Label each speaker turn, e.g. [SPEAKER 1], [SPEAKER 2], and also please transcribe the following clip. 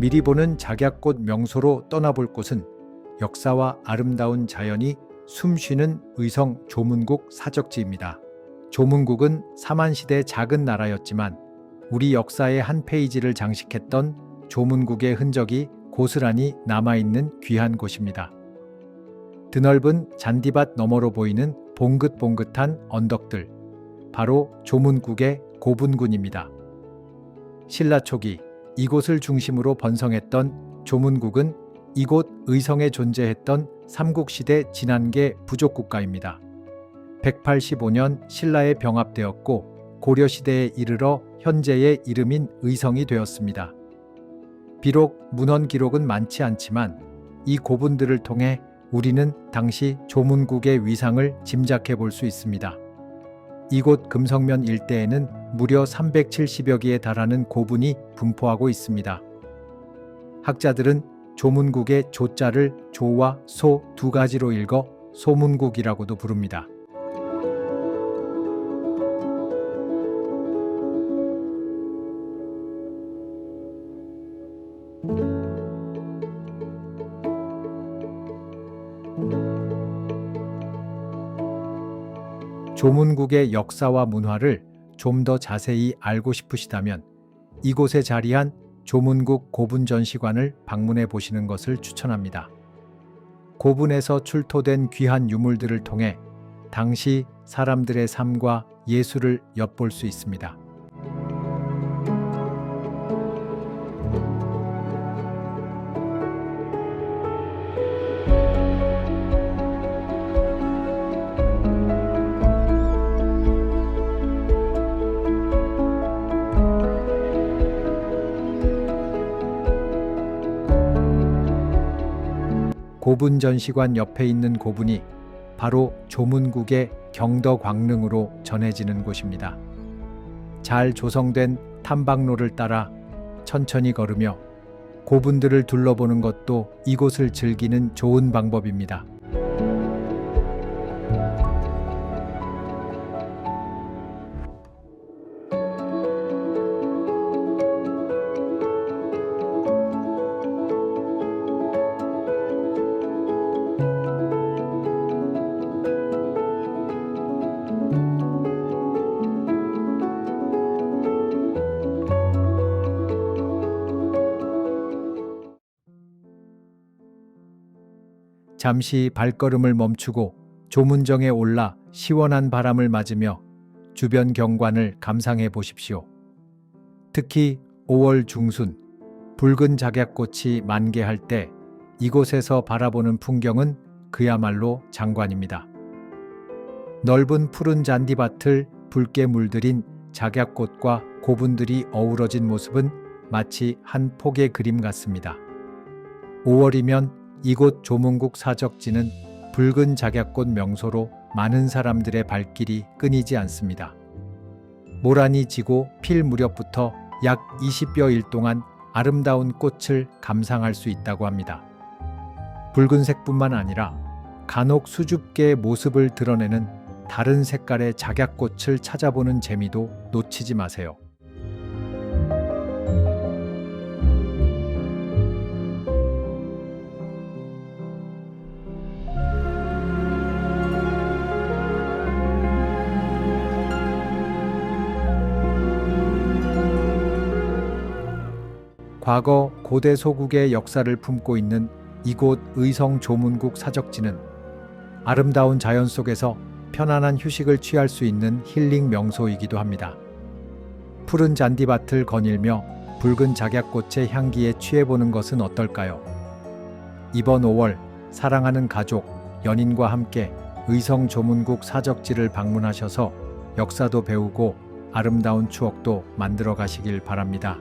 [SPEAKER 1] 미리 보는 작약꽃 명소로 떠나볼 곳은 역사와 아름다운 자연이 숨쉬는 의성 조문국 사적지입니다. 조문국은 사만시대 작은 나라였지만 우리 역사의 한 페이지를 장식했던 조문국의 흔적이 고스란히 남아있는 귀한 곳입니다. 드넓은 잔디밭 너머로 보이는 봉긋봉긋한 언덕들, 바로 조문국의 고분군입니다. 신라 초기 이곳을 중심으로 번성했던 조문국은 이곳 의성에 존재했던 삼국시대 진안계 부족국가입니다. 185년 신라에 병합되었고 고려시대에 이르러 현재의 이름인 의성이 되었습니다. 비록 문헌 기록은 많지 않지만 이 고분들을 통해 우리는 당시 조문국의 위상을 짐작해 볼 수 있습니다. 이곳 금성면 일대에는 무려 370여 개에 달하는 고분이 분포하고 있습니다. 학자들은 조문국의 조자를 조와 소 두 가지로 읽어 소문국이라고도 부릅니다. 조문국의 역사와 문화를 좀 더 자세히 알고 싶으시다면 이곳에 자리한 조문국 고분 전시관을 방문해 보시는 것을 추천합니다. 고분에서 출토된 귀한 유물들을 통해 당시 사람들의 삶과 예술을 엿볼 수 있습니다. 고분 전시관 옆에 있는 고분이 바로 조문국의 경더 광릉으로 전해지는 곳입니다. 잘 조성된 탐방로를 따라 천천히 걸으며 고분들을 둘러보는 것도 이곳을 즐기는 좋은 방법입니다. 잠시 발걸음을 멈추고 조문정에 올라 시원한 바람을 맞으며 주변 경관을 감상해 보십시오. 특히 5월 중순 붉은 작약꽃이 만개할 때 이곳에서 바라보는 풍경은 그야말로 장관입니다. 넓은 푸른 잔디밭을 붉게 물들인 작약꽃과 고분들이 어우러진 모습은 마치 한 폭의 그림 같습니다. 5월이면 이곳 조문국 사적지는 붉은 작약꽃 명소로 많은 사람들의 발길이 끊이지 않습니다. 모란이 지고 필 무렵부터 약 20여일 동안 아름다운 꽃을 감상할 수 있다고 합니다. 붉은색뿐만 아니라 간혹 수줍게 모습을 드러내는 다른 색깔의 작약꽃을 찾아보는 재미도 놓치지 마세요. 과거 고대 소국의 역사를 품고 있는 이곳 의성 조문국 사적지는 아름다운 자연 속에서 편안한 휴식을 취할 수 있는 힐링 명소이기도 합니다. 푸른 잔디밭을 거닐며 붉은 작약꽃의 향기에 취해보는 것은 어떨까요? 이번 5월 사랑하는 가족, 연인과 함께 의성 조문국 사적지를 방문하셔서 역사도 배우고 아름다운 추억도 만들어 가시길 바랍니다.